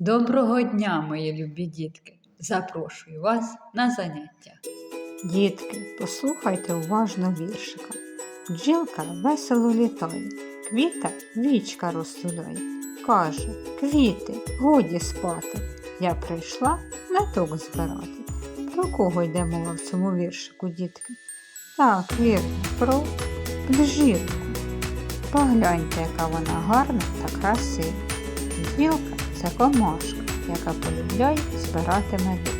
Доброго дня, мої любі дітки! Запрошую вас на заняття. Дітки, послухайте уважно віршика. Бджілка весело літає, квіта вічка розтуляє. Каже, квіти, годі спати. Я прийшла меток збирати. Про кого йде мова в цьому віршику, дітки? Так, вірно, про бджілку. Погляньте, яка вона гарна та красива. Бджілка це комашка, яка полюбляє збирати медок.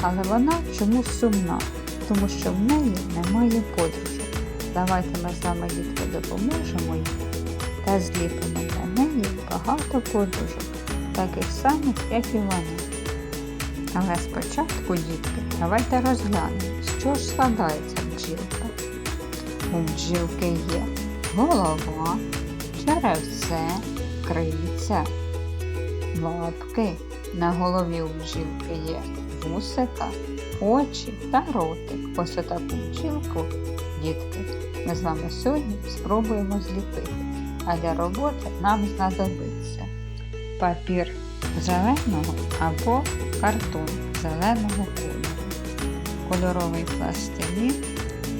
Але вона чомусь сумна, тому що в неї немає подружок. Давайте ми з вами, дітки, допоможемо їй та зліпимо для неї багато подружок, таких самих, як і вона. Але спочатку, дітки, давайте розглянемо, чого ж складається бджілка. У бджілки є голова, черевце, крильця, лапки. На голові у бджілки є вусика, очі та ротик. Ось отаку бджілку, дітки, ми з вами сьогодні спробуємо зліпити. А для роботи нам знадобиться папір зеленого або картон зеленого кольору, кольоровий пластилін,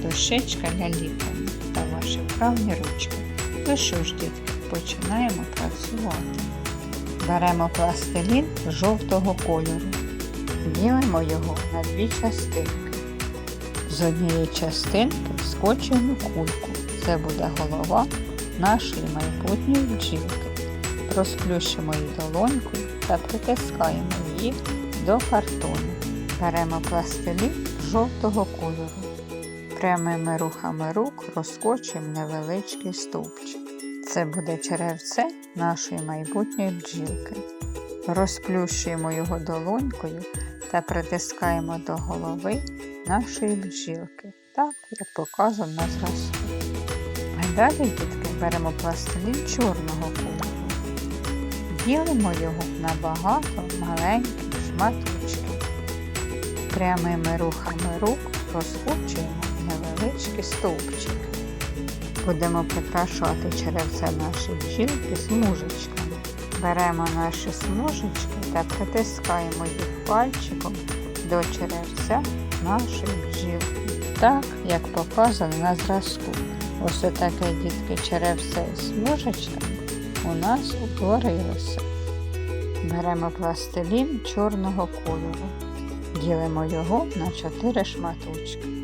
дощечка для ліплення та ваші вправні ручки. Ну що ж, дітки, починаємо працювати. Беремо пластилін жовтого кольору, ділимо його на дві частинки. З однієї частинки скочуємо кульку. Це буде голова нашої майбутньої бджілки. Розплющимо її долонькою та притискаємо її до картону. Беремо пластилін жовтого кольору. Прямими рухами рук розкочуємо невеличкий стовпчик. Це буде черевце нашої майбутньої бджілки. Розплющуємо його долонькою та притискаємо до голови нашої бджілки, так, як показано на зразку. А далі, дітки, беремо пластилін чорного кольору. Ділимо його на багато маленьких шматочків. Прямими рухами рук розкочуємо невеличкі стовпчики. Будемо прикрашати черевце нашої бджілки смужечками. Беремо наші смужечки та притискаємо їх пальчиком до черевця нашої бджілки. Так, як показано на зразку. Ось таке дітки черевце з смужечками у нас утворилося. Беремо пластилін чорного кольору. Ділимо його на 4 шматочки.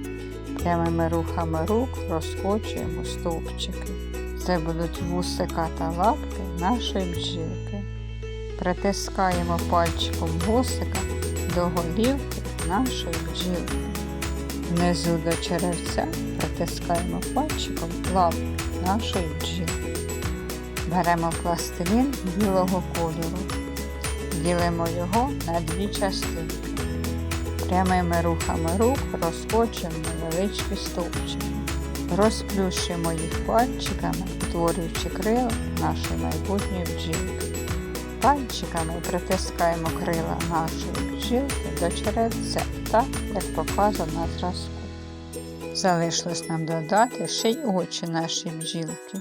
Прямими рухами рук розкочуємо стовпчики. Це будуть вусика та лапки нашої бджілки. Притискаємо пальчиком вусика до голівки нашої бджілки. Внизу до черевця притискаємо пальчиком лапки нашої бджілки. Беремо пластилін білого кольору. Ділимо його на дві частинки. Прямими рухами рук розкочуємо невеличкі стовпчики. Розплющуємо їх пальчиками, утворюючи крила нашої майбутньої бджілки. Пальчиками притискаємо крила нашої бджілки до черевця, так, як показано на зразку. Залишилось нам додати ще й очі нашої бджілки.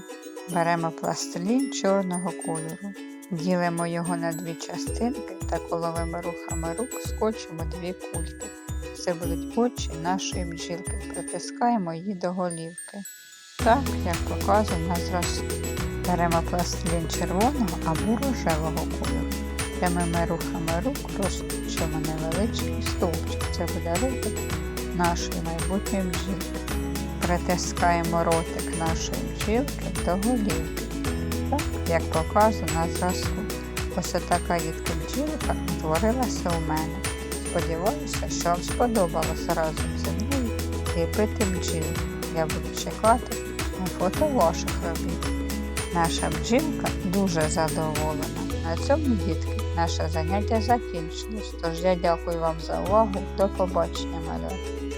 Беремо пластилін чорного кольору. Ділимо його на дві частинки та коловими рухами рук скочимо дві кульки. Це будуть очі нашої бджілки. Притискаємо її до голівки. Так, як показано на зразку. Беремо пластилін червоного або рожевого кольору. Прямими рухами рук розкочуємо невеличкий стовпчик. Це буде ротик нашої майбутньої бджілки. Притискаємо ротик нашої бджілки до голівки. Так, як показано на зразку. Ось така дітка бджілка утворилася у мене. Сподіваюся, що вам сподобалося разом зі мною ліпити бджілку. Я буду чекати на фото ваших робіт. Наша бджілка дуже задоволена. На цьому, дітки, наше заняття закінчилось. Тож я дякую вам за увагу. До побачення, малята.